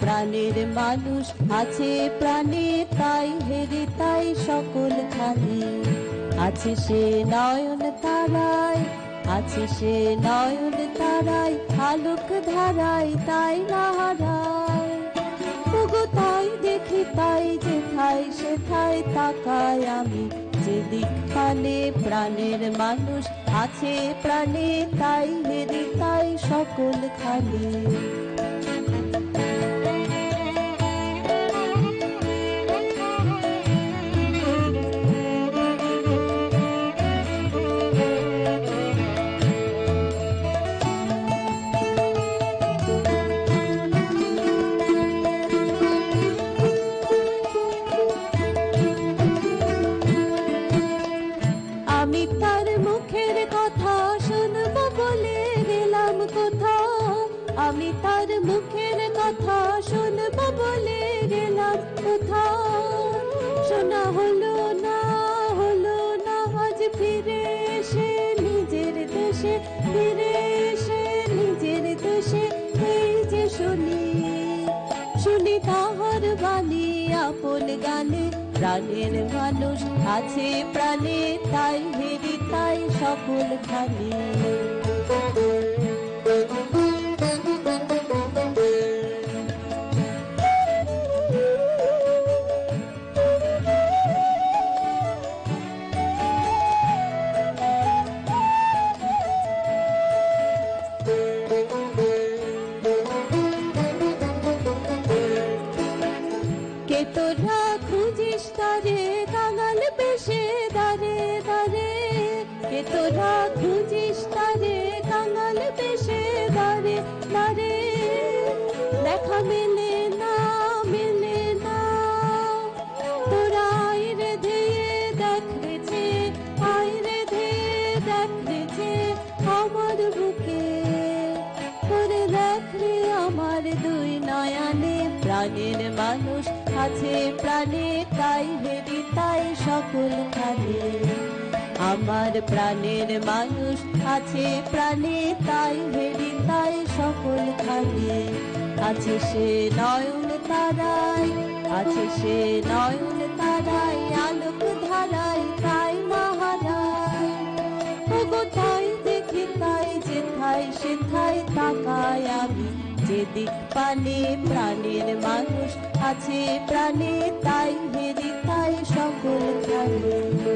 প্রাণের মানুষ আছে প্রাণে, তাই হেরে তাই সকল খানি আছে সে নয়ন তারায় আছে সে নয়ন তারায় আলোক ধারায় তাই না হারায় ওগো তাই দেখি, তাই যেথায় সেথায় তাকায় আমি। যেদিক পানে প্রাণের মানুষ আছে প্রাণে, তাই হেরে তাই সকল খালি। আমি তার মুখের কথা শুনব বলে গেলাম কোথাও। শোনা হলো না হলো না, আজ ফিরে এসে নিজের দেশে, ফিরে এসে নিজের দেশে। এই যে শুনি শুনি তাহার বাণী, আপন গানে। প্রাণের মানুষ আছে প্রাণে, তাই হেরি তাই সকল খালি তোরা খুঁজিস তারে কাঙাল বেশে দারে দারে কে তোরা খুঁজিস তারে কাঙাল বেশে দারে দারে দেখা মেলে না মেলে না। তোরা আইরে ধেয়ে দেখেছে আইরে ধেয়ে দেখেছে আমার বুকে। করে দেখ রে আমার দুই নয়নে প্রাণের মানুষ আছে প্রাণে, তাই হেরি তাই সকল খানে আমার প্রাণের মানুষ আছে প্রাণে, তাই হেরি তাই সকল খানে আছে সে নয়ন তারাই আছে সে নয়ন তারাই আলোক ধারাই তাই মহারায়। তাই দেখি, তাই যেথায় সেথায় তাকায় আমি। যেদিক পানে প্রাণীর মানুষ আছে প্রাণী তাই হেদিক তাই সকল খানে